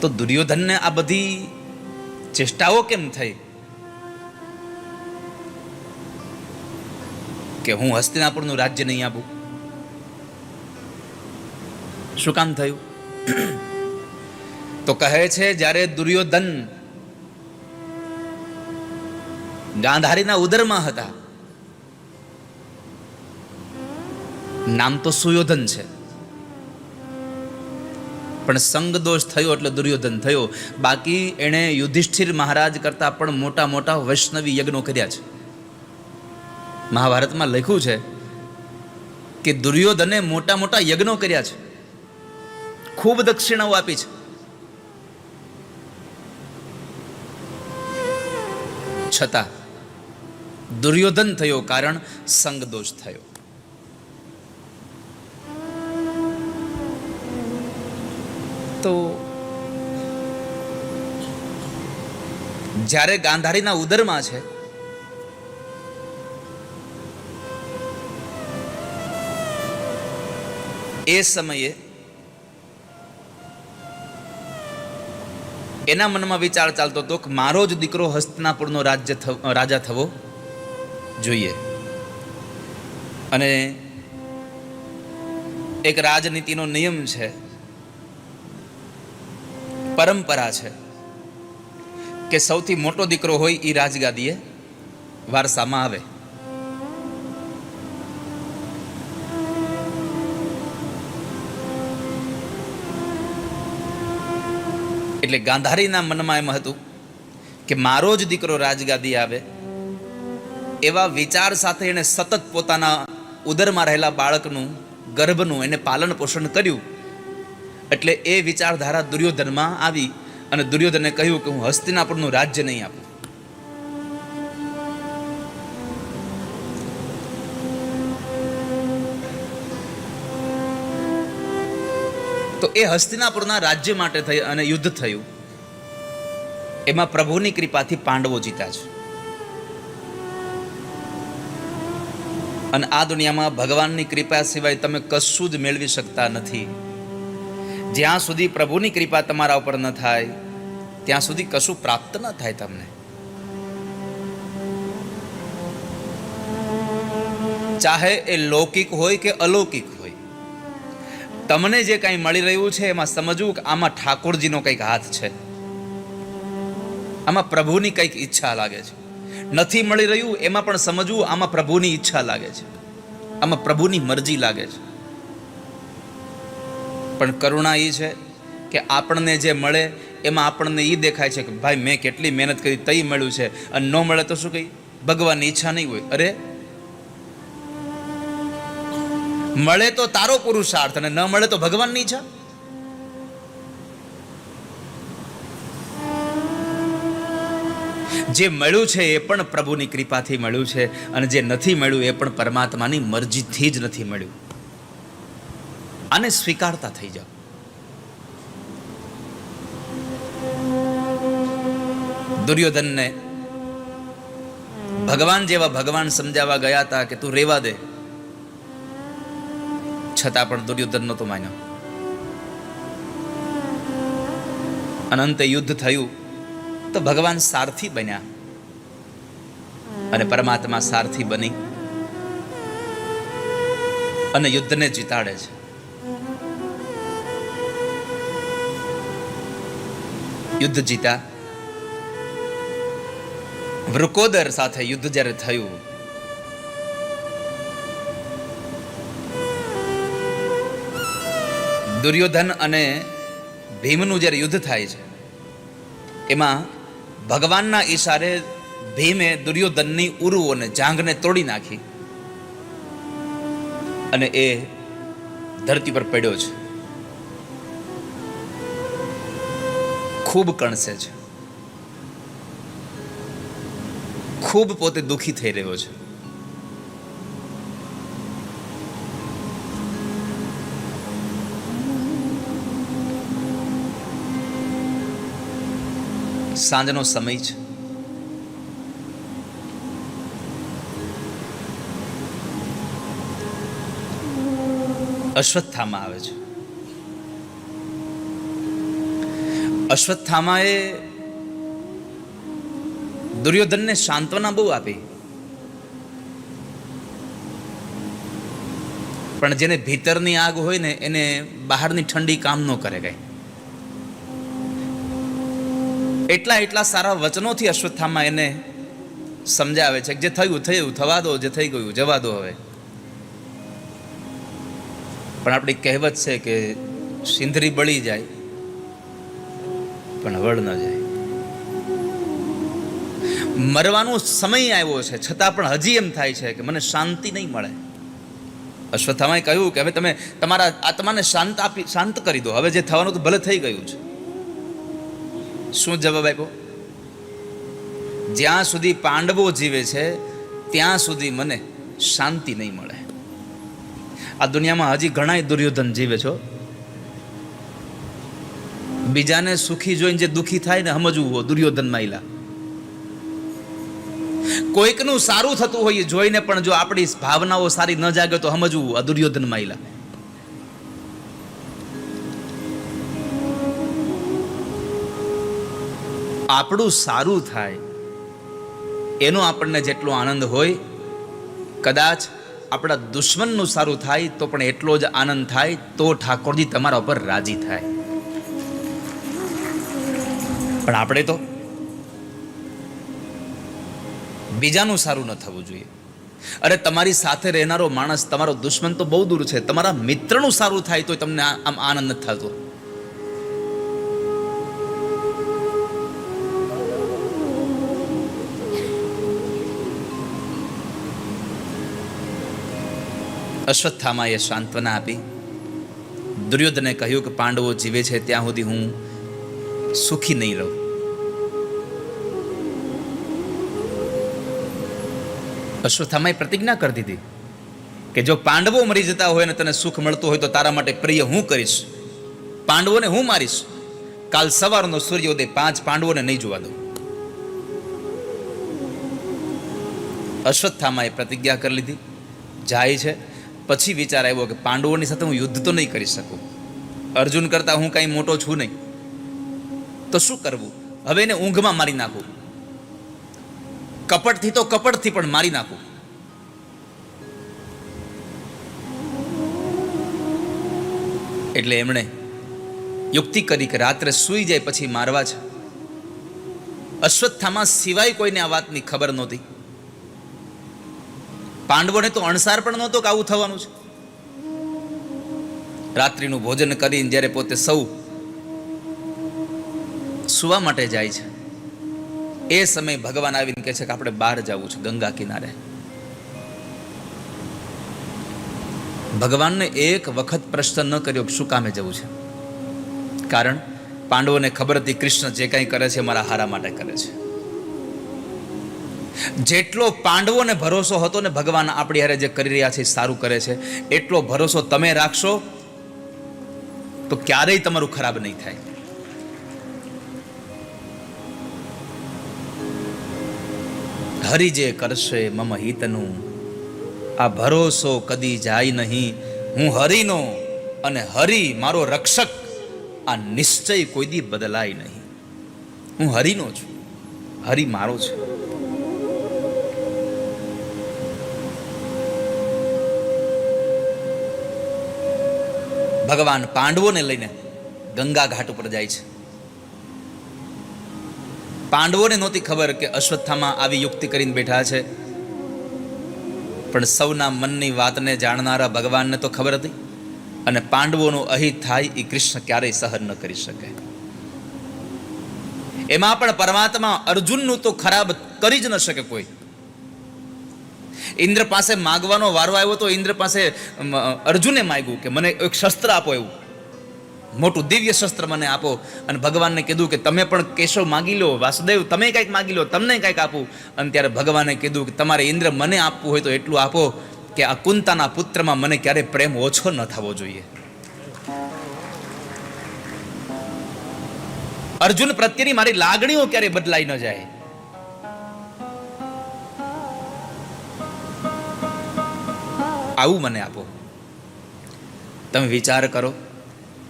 તો દુર્યોધનને આ બધી ચેષ્ટાઓ કેમ થઈ? કે હું હસ્તિનાપુરનું રાજ્ય નહીં આપું? શું કામ થયું? તો કહે છે, જ્યારે દુર્યોધન ગાંધારીના ઉદરમાં હતા, નામ તો સુયોધન છે. પણ સંગ દોષ થયો એટલે દુર્યોધન થયો. બાકી એણે યુધિષ્ઠિર મહારાજ કરતા પણ મોટા મોટા વૈષ્ણવી યજ્ઞો કર્યા છે. મહાભારતમાં લખ્યું છે કે દુર્યોધને મોટા મોટા યજ્ઞો કર્યા છે. ખૂબ દક્ષિણાઓ આપી છે. છતાં દુર્યોધન થયો કારણ સંગ દોષ થયો. તો જ્યારે ગાંધારીના ઉદરમાં છે, એ સમયે એના મનમાં વિચાર ચાલતો હતો કે મારો જ દીકરો હસ્તનાપુરનો રાજ્ય રાજા થવો જોઈએ. અને એક રાજનીતિનો નિયમ છે પરંપરા છે કે સૌથી મોટો દીકરો હોય એ રાજગાદીએ વારસામાં આવે. એટલે ગાંધારીના મનમાં એમ હતું કે મારો જ દીકરો રાજગાદી આવે એવા વિચાર સાથે એણે સતત પોતાના ઉદરમાં રહેલા બાળકનું, ગર્ભનું, એને પાલન પોષણ કર્યું. એટલે એ વિચારધારા દુર્યોધનમાં આવી અને દુર્યોધને કહ્યું કે હું હસ્તિનાપુરનું રાજ્ય નહીં આપું. તો એ હસ્તિનાપુરના રાજ્ય માટે થઈ અને યુદ્ધ થયું. એમાં પ્રભુની કૃપાથી પાંડવો જીતા છે. અને આ દુનિયામાં ભગવાનની કૃપા સિવાય તમે કશું જ મેળવી શકતા નથી. જ્યાં સુધી પ્રભુની કૃપા તમારા ઉપર ન થાય, ત્યાં સુધી કશું પ્રાપ્ત ન થાય તમને. ચાહે એ લૌકિક હોય કે અલૌકિક હોય, તમને જે કંઈ મળી રહ્યું છે એમાં સમજવું કે આમાં ઠાકોરજીનો કંઈક હાથ છે. આમાં પ્રભુની કંઈક ઈચ્છા લાગે છે. નથી મળી રહ્યું એમાં પણ સમજવું આમાં પ્રભુની ઈચ્છા લાગે છે. આમાં પ્રભુની મરજી લાગે છે. પણ કરુણા એ છે કે આપણને જે મળે, એમાં આપણને એ દેખાય છે કે ભાઈ મેં કેટલી મહેનત કરી, તઈ મળ્યું છે. અને ન મળે તો શું કહી? ભગવાનની ઈચ્છા નહીં હોય. અરે! મળે તો તારો પુરુષાર્થ અને ન મળે તો ભગવાનની ઈચ્છા? જે મળ્યું છે એ પણ પ્રભુની કૃપાથી મળ્યું છે અને જે નથી મળ્યું એ પણ પરમાત્માની મરજીથી જ નથી મળ્યું. આને સ્વીકારતા થઈ જાઓ. દુર્યોધનને ભગવાન જેવા ભગવાન સમજાવવા ગયા હતા કે તું રેવા દે. છતાં પણ દુર્યોધન નહોતો માન્યો. અનંતે યુદ્ધ થયું તો ભગવાન સારથી બન્યા. અને પરમાત્મા સારથી બની. અને યુદ્ધને જીતાડે છે. યુદ્ધ જીતા વૃકોદર સાથે યુદ્ધ જ્યારે થયું, દુર્યોધન અને ભીમનું જ્યારે યુદ્ધ થાય છે, એમાં ભગવાનના ઈશારે ભીમે દુર્યોધનની ઉરુ અને જાંઘને તોડી નાખી અને એ ધરતી પર પડ્યો છે. ખૂબ કણસે છે. ખૂબ પોતે દુખી થઈ રહ્યો છે. સાંજનો સમય છે. અશ્વત્થામાં આવે છે. અશ્વત્થામાએ દુર્યોધનને સાંત્વના બહુ આપી. પણ જેને ભીતરની આગ હોય ને, એને બહારની ઠંડી કામ ન કરે કઈ. એટલા એટલા સારા વચનોથી અશ્વત્થામાં એને સમજાવે છે જે થયું થયું, થવા દો, જે થઈ ગયું, જવા દો હવે. પણ આપણી કહેવત છે કે સિંધરી બળી જાય પણ વળ ન જાય. મરવાનો સમય આવ્યો છે, છતાં પણ હજી એમ થાય છે કે મને શાંતિ નહીં મળે. અશ્વત્થામાએ કહ્યું કે હવે તમે તમારા આત્માને શાંત આપી, શાંત કરી દો. હવે જે થવાનું તો ભલે થઈ ગયું છે. શું જવાબ આપ્યો? જ્યાં સુધી પાંડવો જીવે છે, ત્યાં સુધી મને શાંતિ નહીં મળે. આ દુનિયામાં હજી ઘણા દુર્યોધન જીવે છો બીજાને સુખી જોઈને જે દુખી થાય ને સમજવું હોય દુર્યોધન માયલા. કોઈકનું સારું થતું હોય જોઈને પણ જો આપણી ભાવનાઓ સારી ન જાગે તો સમજવું આ દુર્યોધન માયલા. આપણું સારું થાય, એનો આપણને જેટલો આનંદ હોય, કદાચ આપણા દુશ્મનનું સારું થાય તો પણ એટલો જ આનંદ થાય તો ઠાકોરજી તમારા ઉપર રાજી થાય. પણ આપણે તો બીજાનું સારું ન થવું જોઈએ. અરે, તમારી સાથે રહેનારો માણસ, તમારો દુશ્મન તો બહુ દૂર છે. તમારા મિત્રનું સારું થાય તો તમને આમ આનંદ નથી થતો. અશ્વત્થામાએ સાંત્વના આપી. દુર્યોધને કહ્યું કે પાંડવો જીવે છે ત્યાં સુધી હું સુખી નહીં રહું. અશ્વત્થામાએ પ્રતિજ્ઞા કરી દીધી કે જો પાંડવો મરી જતા હોય ને તને સુખ મળતું હોય તો તારા માટે પ્રિય હું કરીશ? પાંડવોને હું મારીશ? કાલ સવારનો સૂર્યોદય પાંચ પાંડવોને નહીં જોવા દઉં. અશ્વત્થામાએ પ્રતિજ્ઞા કરી લીધી. જાય છે. પછી વિચાર આવ્યો કે પાંડવોની સાથે હું યુદ્ધ તો નહીં કરી શકું. અર્જુન કરતાં હું કાંઈ મોટો છું નહીં. તો શું કરવું? હવે એને ઊંઘમાં મારી નાખું. કપટથી તો કપટથી પણ મારી નાખું. એટલે એમણે યુક્તિ કરી કે રાત્રે સૂઈ જાય પછી મારવા છે અશ્વત્થામાં સિવાય કોઈને આ વાતની ખબર નહોતી. પાંડવોને તો અણસાર પણ નહોતો કે આવું થવાનું છે. રાત્રિનું ભોજન કરીને જ્યારે પોતે સૌ સુવા માટે જાય છે. એ સમયે ભગવાન આવીને કહે છે કે આપણે બહાર જવું છે, ગંગા કિનારે. ભગવાનને એક વખત પ્રશ્ન ન કર્યો કે શું કામે જવું છે? કારણ પાંડવોને ખબર હતી કૃષ્ણ જે કંઈ કરે છે મારા હારા માટે કરે છે. જેટલો પાંડવોને ભરોસો હતો ને ભગવાન આપણી હારે જે કરી રહ્યા છે સારું કરે છે, એટલો ભરોસો તમે રાખશો તો ક્યારેય તમારું ખરાબ નહીં થાય. હરિ જે કરશે મમ હિતનું? આ ભરોસો કદી જાય નહીં. હું હરિનો અને હરિ મારો રક્ષક, આ નિશ્ચય કોઈ દી બદલાય નહીં. હું હરિનો છું, હરિ મારો છે. ભગવાન પાંડવોને લઈને ગંગા ઘાટ ઉપર જાય છે. પાંડવોને નહોતી ખબર કે અશ્વત્થામાં આવી યુક્તિ કરીને બેઠા છે. પણ સૌના મનની વાતને જાણનારા ભગવાનને તો ખબર હતી. અને પાંડવોનું અહિત થાય એ કૃષ્ણ ક્યારેય સહન ન કરી શકે. એમાં પણ પરમાત્મા અર્જુનનું તો ખરાબ કરી જ ન શકે કોઈ. ઇન્દ્ર પાસે માગવાનો વારો આવ્યો તો ઇન્દ્ર પાસે અર્જુને માગ્યું કે મને એક શસ્ત્ર આપો એવું. મોટું દિવ્ય શસ્ત્ર મને આપો. અને ભગવાનને કીધું કે તમે પણ કેશવ માગી લો, વાસુદેવ, તમે કંઈક માગી લો, તમને કંઈક આપું. અને ત્યારે ભગવાને કીધું કે તમારે ઇન્દ્ર મને આપવું હોય તો એટલું આપો કે આ કુંતાના પુત્રમાં મને ક્યારે પ્રેમ ઓછો ન થવો જોઈએ. અર્જુન પ્રત્યેની મારી લાગણીઓ ક્યારે બદલાઈ ન જાય. આવું મને આપો. તમે વિચાર કરો.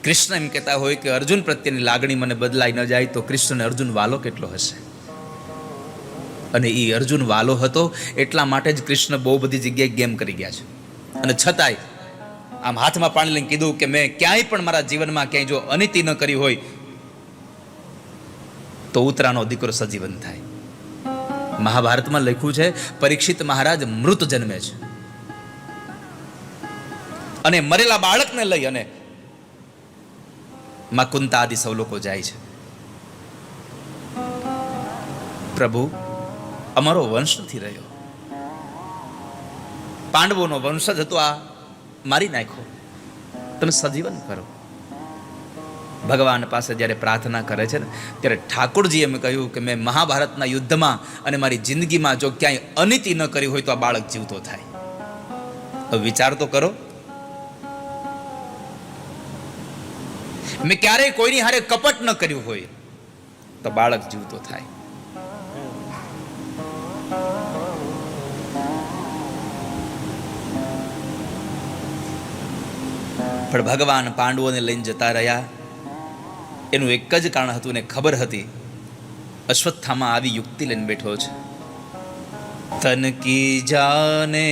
કૃષ્ણ એમ કહેતા હોય કે અર્જુન પ્રત્યેની લાગણી મને બદલાઈ ન જાય તો કૃષ્ણને અર્જુન વાલો કેટલો હશે? અને એ અર્જુન વાલો હતો, એટલા માટે જ કૃષ્ણ બહુ બધી જગ્યાએ ગેમ કરી ગયા છે. અને છતાંય આમ હાથમાં પાણી લઈને કીધું કે મેં ક્યાંય પણ મારા જીવનમાં ક્યાંય જો અનિતિ ન કરી હોય, તો ઉતરાનો દીકરો સજીવન થાય. મહાભારતમાં લખ્યું છે, પરીક્ષિત મહારાજ મૃત જન્મે છે. અને મરેલા બાળકને લઈ અને માં કુંતા આદિ સૌ લોકો જાય છે. પ્રભુ, અમારો વંશ નથી રહ્યો. પાંડવોનો વંશજ હતો આ. મારી નાખો. તમે સજીવન કરો. ભગવાન પાસે જ્યારે પ્રાર્થના કરે છે ને, ત્યારે ઠાકોરજી એમ કહ્યું કે મેં મહાભારતના યુદ્ધમાં અને મારી જિંદગીમાં જો ક્યાંય અનિતિ ન કરી હોય તો આ બાળક જીવતો થાય. વિચાર તો કરો. મેં ક્યારેય કોઈની હારે કપટ ન કર્યું હોય તો બાળક જીવતો થાય. પણ ભગવાન પાંડવોને લઈને જતા રહ્યા. એનું એક જ કારણ હતું ને ખબર હતી. અશ્વત્થામાં આવી યુક્તિ લઈને બેઠો છે. તન કી જાને,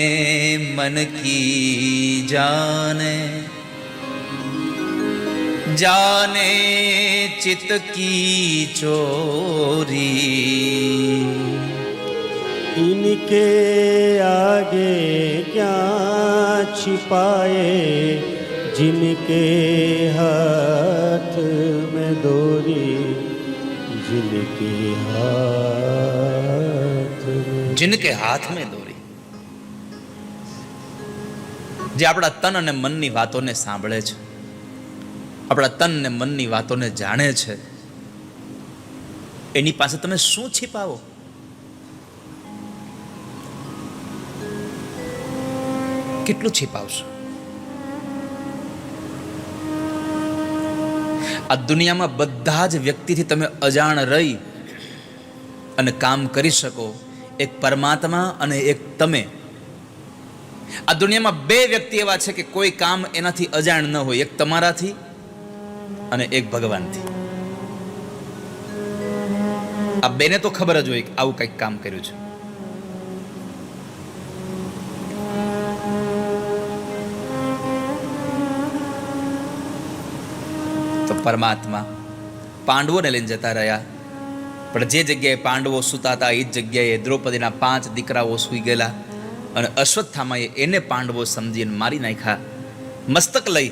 મન કી જાને જાને ચિત કી ચોરી इनके आगे क्या छिपाए जिनके हाथ में डोरी जिनके हाथ में जिनके હાથ મેં દોરી જે આપણા તન અને મનની વાતોને સાંભળે છે આપણા તન ને મનની વાતોને જાણે છે. એની પાસે તમે શું છીપાવો? કેટલું છીપાવશો? આ દુનિયામાં બધા જ વ્યક્તિથી તમે અજાણ રહી અને કામ કરી શકો, એક પરમાત્મા અને એક તમે. આ દુનિયામાં બે વ્યક્તિ એવા છે કે કોઈ કામ એનાથી અજાણ ન હોય. એક તમારાથી અને એક ભગવાનથી. આ બેને તો ખબર જ હોય આવું કંઈક કામ કર્યું છે. તો પરમાત્મા પાંડવોને લઈને જતા રહ્યા. પણ જે જગ્યાએ પાંડવો સૂતા હતા, એ જ જગ્યાએ દ્રૌપદીના પાંચ દીકરાઓ સૂઈ ગયેલા. અને અશ્વત્થામાએ એને પાંડવો સમજીને મારી નાખ્યા. મસ્તક લઈ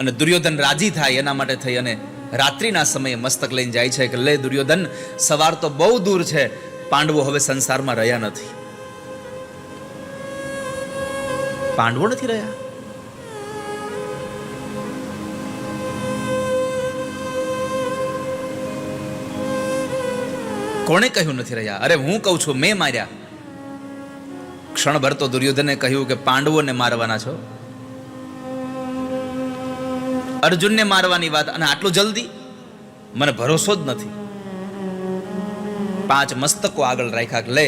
અને દુર્યોધન રાજી થાય એના માટે થઈ અને રાત્રિના સમયે મસ્તક લઈને જાય છે કે લે દુર્યોધન, સવાર તો બહુ દૂર છે, પાંડવો હવે સંસારમાં રહ્યા નથી. પાંડવો નથી રહ્યા? કોણે કહ્યું નથી રહ્યા? અરે હું કહું છું, મેં માર્યા. ક્ષણભર તો દુર્યોધને કહ્યું કે પાંડવોને મારવાના છો. અર્જુનને મારવાની વાત અને આટલું જલ્દી? મને ભરોસો જ નથી. પાંચ મસ્તકો આગળ રાખ્યા લે,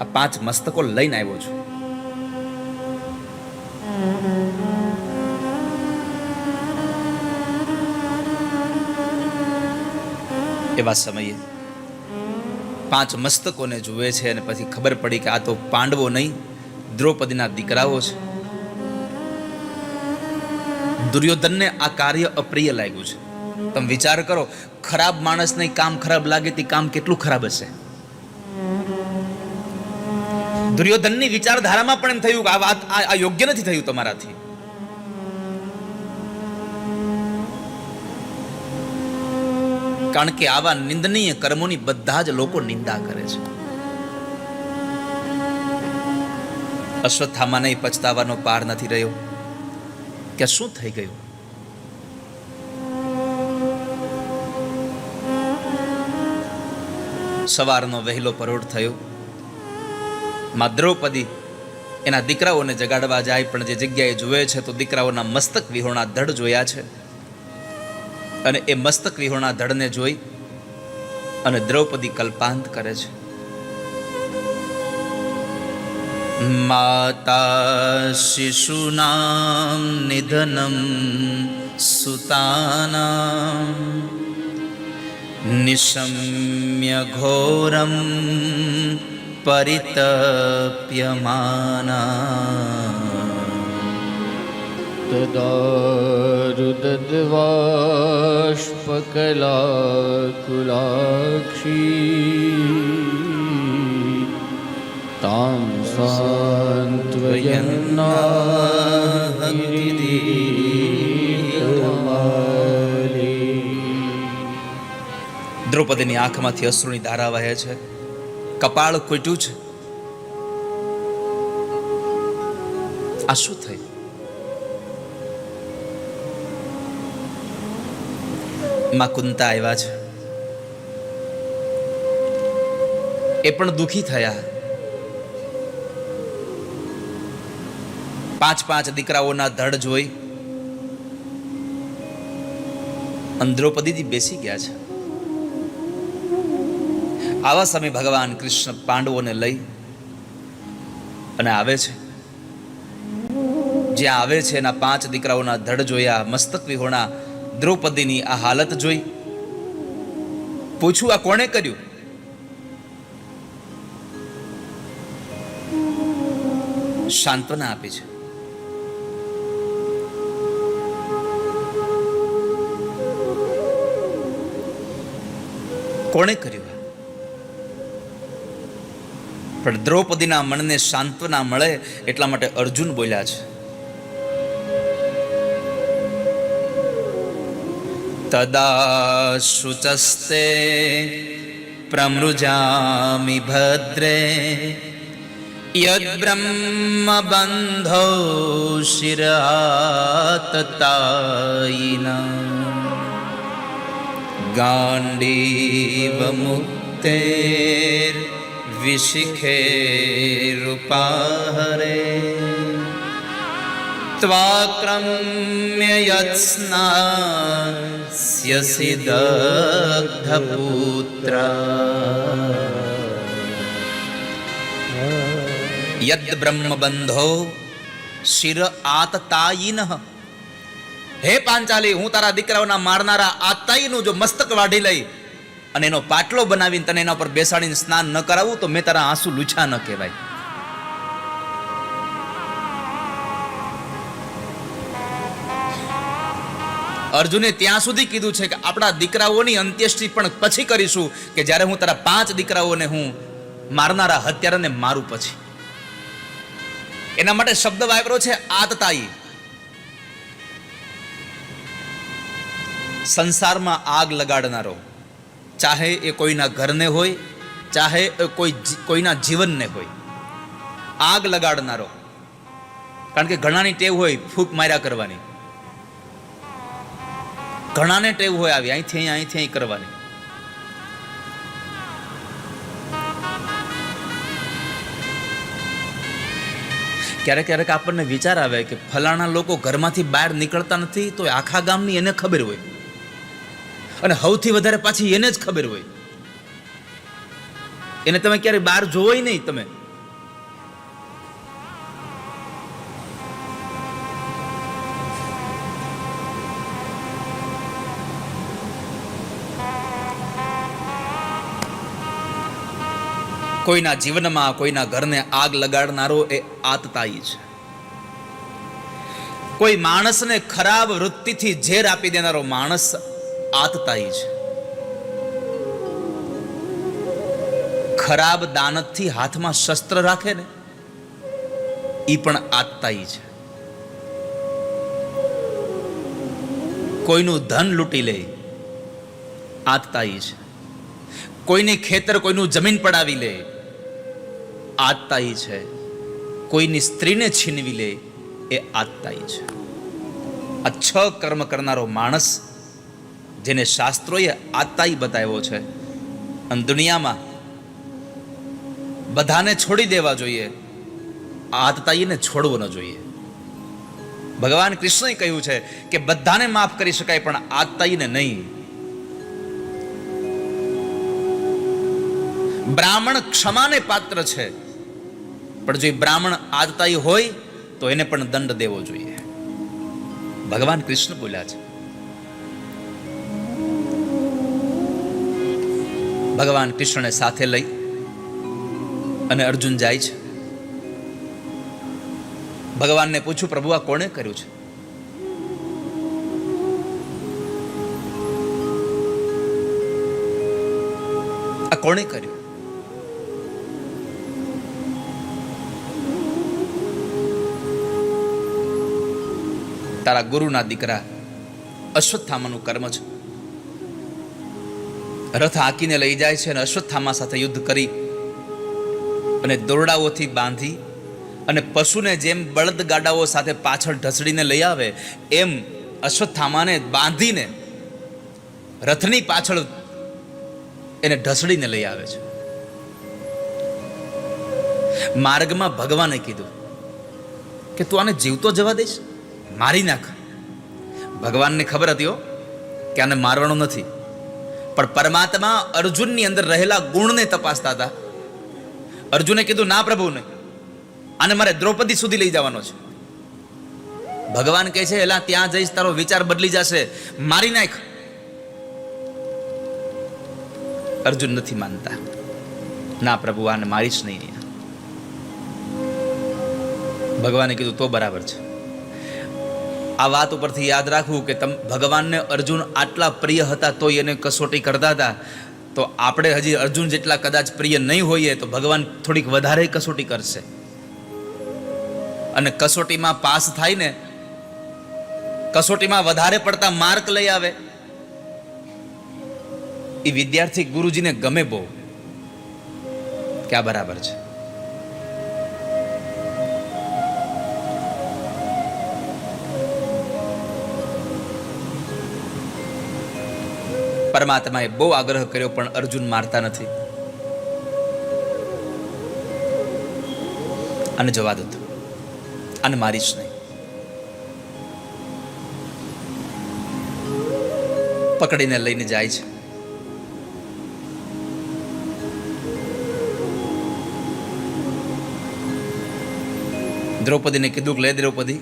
આ પાંચ મસ્તકો લઈને આવ્યો છું. એવા સમયે પાંચ મસ્તકોને જુએ છે અને પછી ખબર પડી કે આ તો પાંડવો નહીં, દ્રૌપદીના દીકરાઓ છે. દુર્યોધનને આ કાર્ય અપ્રિય લાગ્યું છે. તમે વિચાર કરો, ખરાબ માણસને કામ ખરાબ લાગે તે કામ કેટલું ખરાબ હશે? દુર્યોધનની વિચારધારામાં પણ એમ થયું કે આ વાત આ યોગ્ય નથી થયું તમારાથી. કારણ કે આવા નિંદનીય કર્મોની બધા જ લોકો નિંદા કરે છે. અશ્વત્થામાને પછતાવાનો પાર નથી રહ્યો. કે શું થઈ ગયું? સવારનો વહેલો પરોઢ થયો. માં દ્રૌપદી એના દીકરાઓને જગાડવા જાય, પણ જે જગ્યાએ જુએ છે તો દીકરાઓના મસ્તક વિહોણા ધડ જોયા છે. અને એ મસ્તક વિહોણા ધડને જોઈ અને દ્રૌપદી કલ્પાંત કરે છે. માતા શિશુનામ નિધનમ સુતાનામ નિશમ્ય ઘોરમ પરિતપ્યમાના તદારુદદ્વાષ્પકલાકુલાક્ષી તામ દ્રૌપદીની આંખમાંથી અશ્રુની ધારા વહે છે. કપાળ ખૂટ્યું છે. આ શું થઈ માં કુંતા આવ્યા છે. એ પણ દુખી થયા પાંચ પાંચ દીકરાઓના ધડ જોઈ અને દ્રૌપદીજી બેસી ગયા છે. આવા સમય ભગવાન કૃષ્ણ પાંડવોને લઈ અને આવે છે. જ્યાં આવે છે, એના પાંચ દીકરાઓના ધડ જોયા મસ્તક વિહોણા દ્રૌપદીની આ હાલત જોઈ. પૂછું આ કોણે કર્યું? સાંત્વના આપી છે. કોણે કર્યું પણ દ્રૌપદીના મનને સાંત્વના મળે એટલા માટે અર્જુન બોલ્યા છે. તદા શુચસ્તે પ્રમૃજામિ ભદ્રે યદ્બ્રહ્મ બંધો શિરાતતાયિના. गाण्डीवमुक्तेर्विशिखेरुपाहरे त्वाक्रम्य यत्स्नास्यसि दग्धपुत्र। यद्ब्रह्मबन्धो शिर आततायिनः। હે પાંચાલી, હું તારા દીકરાઓના મારનારા આતાઈનું જો મસ્તક વાઢી લઈ અને એનો પાટલો બનાવીને તને એના પર બેસાડીને સ્નાન ન કરાવું, તો મેં તારા આંસુ લૂછા ન કહેવાય. અર્જુને ત્યાં સુધી કીધું છે કે આપણા દીકરાઓની અંત્યેષ્ટિ પણ પછી કરીશું કે જ્યારે હું તારા પાંચ દીકરાઓને હું મારનારા હત્યારાને મારું પછી. એના માટે શબ્દ વાપરો છે આતતાઈ. સંસારમાં આગ લગાડનારો. ચાહે એ કોઈના ઘરને હોય, ચાહે એ કોઈ કોઈના જીવનને હોય. આગ લગાડનારો. કારણ કે ઘણાની ટેવ હોય ફૂંક માર્યા કરવાની. ઘણાને ટેવ હોય આવી, અહીંથી અહીં અહીંથી અહીં કરવાની. ક્યારેક ક્યારેક આપણને વિચાર આવે કે ફલાણા લોકો ઘરમાંથી બહાર નીકળતા નથી, તો આખા ગામની એને ખબર હોય. અને સૌથી વધારે પાછી એને જ ખબર હોય. એને તમે ક્યારે બહાર જોવો નહીં તમે. કોઈના જીવનમાં, કોઈના ઘરને આગ લગાડનારો એ આતતાઈ છે. કોઈ માણસને ખરાબ વૃત્તિથી ઝેર આપી દેનારો માણસ આતતાઈ છે. ખરાબ દાનતથી હાથમાં શસ્ત્ર રાખે ને એ પણ આતતાઈ છે. કોઈનું ધન લૂંટી લે આતતાઈ છે. કોઈની ખેતર કોઈનું જમીન પડાવી લે આતતાઈ છે. કોઈની સ્ત્રીને છીનવી લે, એ આતતાઈ છે. આ છ કર્મ કરનારો માણસ જેને શાસ્ત્રોએ આતાઈ બતાવ્યો છે. અને દુનિયામાં બધાને છોડી દેવા જોઈએ. આતતાઈને છોડવો ન જોઈએ. ભગવાન કૃષ્ણએ કહ્યું છે કે બધાને માફ કરી શકાય, પણ આતતાઈને નહીં. બ્રાહ્મણ ક્ષમાને પાત્ર છે. પણ જો બ્રાહ્મણ આદતાઈ હોય, તો એને પણ દંડ દેવો જોઈએ. ભગવાન કૃષ્ણ બોલ્યા છે. ભગવાન કૃષ્ણને સાથે લઈ અને અર્જુન જાય છે. ભગવાનને પૂછ્યું, પ્રભુ, આ કોણે કર્યું છે? આ કોણે કર્યું? તારા ગુરુના દીકરા અશ્વત્થામાનું કર્મ છે. રથ હાંકીને લઈ જાય છે અને અશ્વત્થામા સાથે યુદ્ધ કરી અને દોરડાઓથી બાંધી અને પશુને જેમ બળદ ગાડાઓ સાથે પાછળ ઢસડીને લઈ આવે, એમ અશ્વત્થામાને બાંધીને રથની પાછળ એને ઢસડીને લઈ આવે છે. માર્ગમાં ભગવાને કીધું કે તું આને જીવતો જવા દઈશ? મારી નાખ. ભગવાનને ખબર હતી કે આને મારવાનો નથી. પણ પરમાત્મા અર્જુનની અંદર રહેલા ગુણને તપાસતા હતા. અર્જુને કીધું, ના પ્રભુ નહીં આને મારે દ્રૌપદી સુધી લઈ જવાનો છે. ભગવાન કહે છે, એલા, ત્યાં જઈશ, તારો વિચાર બદલી જશે. મારી નાખ. અર્જુન નથી માનતા. ના પ્રભુ, આને મારીશ નહીં ભગવાને કીધું, તો બરાબર છે. આ વાત ઉપરથી યાદ રાખવું કે તમ, ભગવાનને અર્જુન આટલા પ્રિય હતા તોય એને કસોટી કરતા હતા. તો આપણે હજી અર્જુન જેટલા કદાચ પ્રિય નહીં હોઈએ તો ભગવાન થોડીક વધારે કસોટી કરશે. અને કસોટીમાં પાસ થાય ને, કસોટીમાં વધારે પડતા માર્ક લઈ આવે. એ વિદ્યાર્થી ગુરુજીને ગમે બહુ. કે આ બરાબર છે? પરમાત્માએ બહુ આગ્રહ કર્યો, પણ અર્જુન મારતા નથી. અને જવા દો અને મારીશ નહીં. પકડીને લઈને જાય છે. દ્રૌપદીને કીધું લે દ્રૌપદી,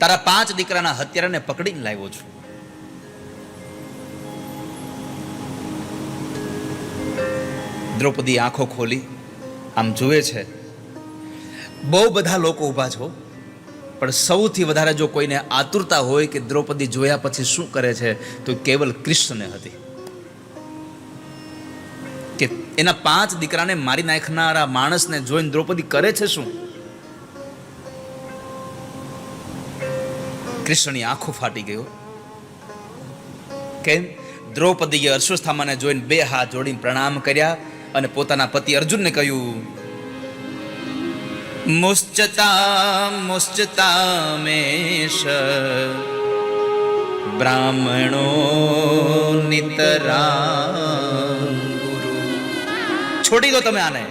તારા પાંચ દીકરાના હત્યારાને પકડીને લાવ્યો છું. દ્રૌપદી આંખો ખોલી આમ જુએ છે. બહુ બધા લોકો ઊભા છો, પણ સૌથી વધારે જો કોઈને આતુરતા હોય કે દ્રૌપદી જોયા પછી શું કરે છે, તો કેવલ કૃષ્ણને હતી. કે એના પાંચ દીકરાને મારી નાખનારા માણસને જોઈને દ્રૌપદી કરે છે શું? કૃષ્ણની આંખો ફાટી ગયો કેમ? દ્રૌપદીએ અશ્વસ્થામાને જોઈને બે હાથ જોડીને પ્રણામ કર્યા. અને પોતાના પતિ અર્જુનને કહ્યું, મુશ્ચતા મેષ, બ્રાહ્મણો નિતરા છોડી દો તમે આને.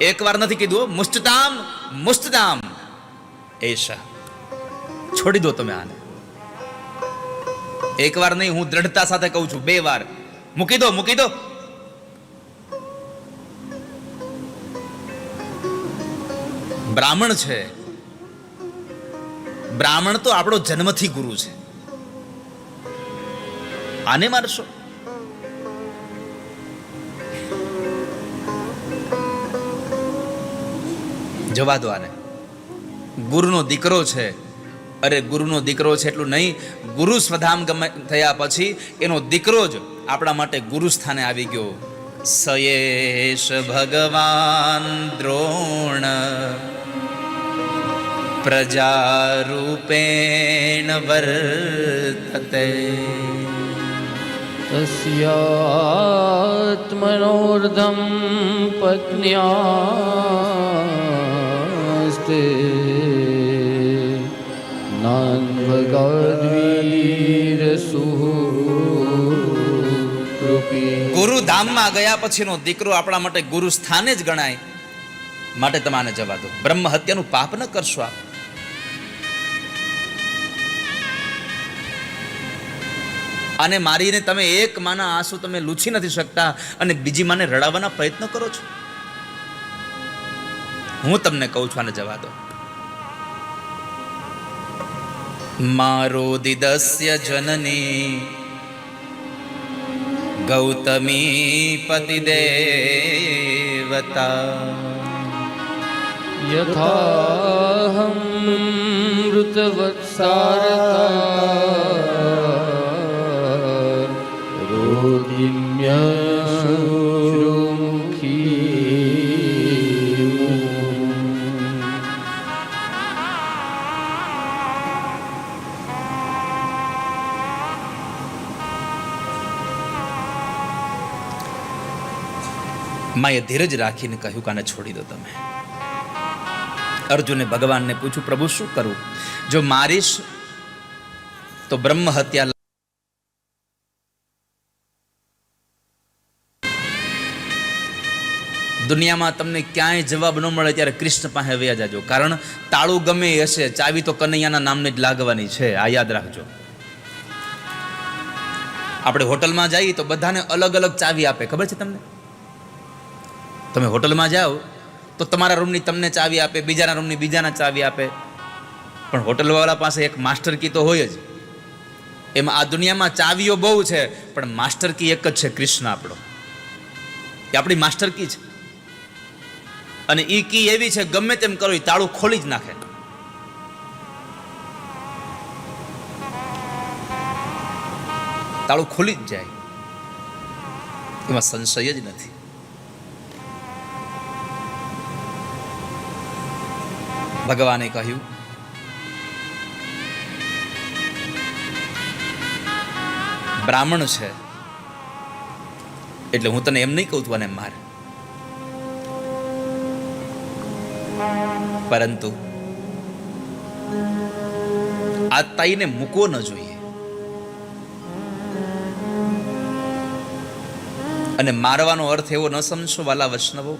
એકવાર નથી કીધું મુષ્ટતામ મુષ્ટતામ એશ છોડી દો તમે આને. એકવાર નહીં, હું દ્રઢતા સાથે કહું છું, બે વાર. મૂકી દો મૂકી દો. બ્રાહ્મણ છે. બ્રાહ્મણ તો આપણો જન્મથી ગુરુ છે. આને મારશો? જવા દો આને. ગુરુનો દીકરો છે. અરે ગુરુનો દીકરો છે એટલું નહીં, ગુરુ સ્વધામ ગમે થયા પછી એનો દીકરો જ આપણા માટે ગુરુ સ્થાને આવી ગયો. સયેશ ભગવાન દ્રોણ. પ્રજારૂપેણ વર્તતે तस्यात्मनोर्धं पत्न्यास्ते नान्वगाद्वीरसुहृपी ગુરુ ધામમાં ગયા પછીનો દીકરો આપણા માટે ગુરુ સ્થાને જ ગણાય માટે તમારે જવા દો બ્રહ્મ હત્યાનું પાપ ન કરશો આપ આને મારીને તમે એક માના આંસુ તમે લૂછી નથી શકતા અને બીજી માને રડાવવાના પ્રયત્ન કરો છો. હું તમને કહું છું આને જવા દો. મારો દિદસ્ય જનની ગૌતમી પતિદેવતા. યથાહમ મૃતવત્સારતા. માએ ધીરજ રાખીને કહ્યું કાને છોડી દો તમે અર્જુને ભગવાનને પૂછ્યું પ્રભુ શું કરું જો મારીશ તો બ્રહ્મ હત્યા દુનિયામાં તમને ક્યાંય જવાબ ન મળે ત્યારે કૃષ્ણ પાસે વ્યા જાજો. કારણ તાળું ગમે હશે, ચાવી તો કનૈયાના નામને જ લાગવાની છે. આ યાદ રાખજો. આપણે હોટલમાં જઈએ તો બધાને અલગ અલગ ચાવી આપે. ખબર છે તમને? તમે હોટલમાં જાઓ તો તમારા રૂમની તમને ચાવી આપે, બીજાના રૂમની બીજાના ચાવી આપે. પણ હોટલવાળા પાસે એક માસ્ટર કી તો હોય જ. એમાં આ દુનિયામાં ચાવીઓ બહુ છે, પણ માસ્ટર કી એક જ છે, કૃષ્ણ આપણો. એ આપણી માસ્ટર કી છે. અને એ કી એવી છે, ગમે તેમ કરો એ તાળું ખોલી જ નાખે. તાળું ખોલી જ જાય. એમાં સંશય જ નથી. ભગવાને કહ્યું, બ્રાહ્મણ છે. એટલે હું તને એમ નહીં કહું તું અને માર. પરંતુ આ તાઈને મૂકવો ન જોઈએ. અને મારવાનો અર્થ એવો ન સમજો વાલા વૈષ્ણવો,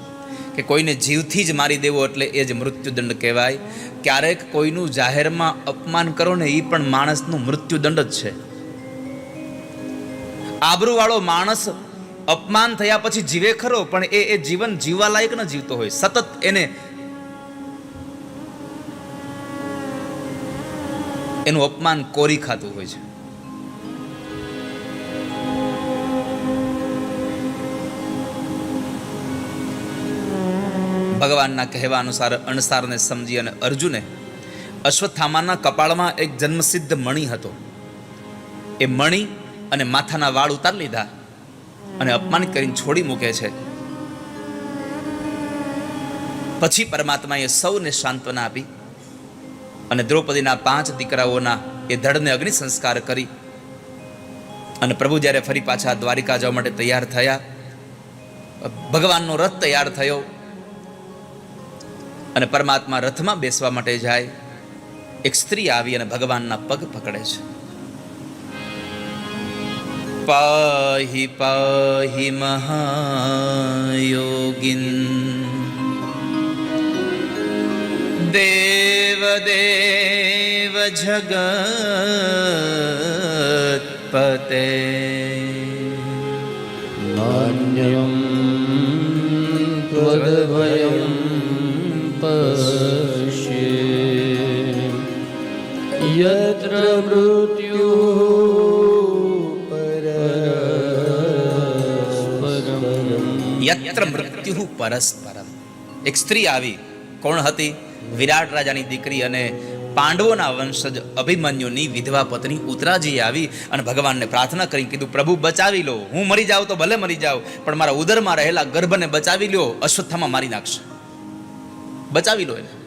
કે કોઈને જીવથી જ મારી દેવો એટલે એ જ મૃત્યુદંડ કહેવાય. ક્યારેક કોઈનું જાહેરમાં અપમાન કરો ને એ પણ માણસનું મૃત્યુદંડ જ છે. આબરૂવાળો માણસ અપમાન થયા પછી જીવે ખરો, પણ એ એ જીવન જીવવા લાયક ન જીવતો હોય. સતત એને એનું અપમાન કોરી ખાતું હોય છે. ભગવાનના કહેવા અનુસાર અણસારને સમજી અને અર્જુને અશ્વત્થામાના કપાળમાં એક જન્મસિદ્ધ મણિ હતો. એ મણિ અને માથાના વાળ ઉતાર લીધા અને અપમાનિત કરીને છોડી મૂકે છે. પછી પરમાત્માએ સૌને સાંત્વના આપી. અને દ્રૌપદીના પાંચ દીકરાઓના એ ધડને અગ્નિ સંસ્કાર કરી. અને પ્રભુ જ્યારે ફરી પાછા દ્વારિકા જવા માટે તૈયાર થયા, ભગવાનનો રથ તૈયાર થયો અને પરમાત્મા રથમાં બેસવા માટે જાય, એક સ્ત્રી આવી અને ભગવાનના પગ પકડે છે. પાહી પાહી મહાયોગિન. દેવ દેવ જગત પતે નાન્યમ ત્વદભયમ પશ્યે યત્ર મૃત્યુ પરસ્પરમ યત્ર મૃત્યુ પરસ્પરમ એક સ્ત્રી આવી કોણ હતી વિરાટ રાજાની દીકરી અને પાંડવોના વંશજ અભિમન્યુની વિધવા પત્ની ઉતરાજી આવી અને ભગવાનને પ્રાર્થના કરી કીધું, પ્રભુ, બચાવી લો. હું મરી જાઉં તો ભલે મરી જાઉં, પણ મારા ઉદરમાં રહેલા ગર્ભને બચાવી લ્યો. અશ્વત્થામાં મારી નાખશે. બચાવી લો એને.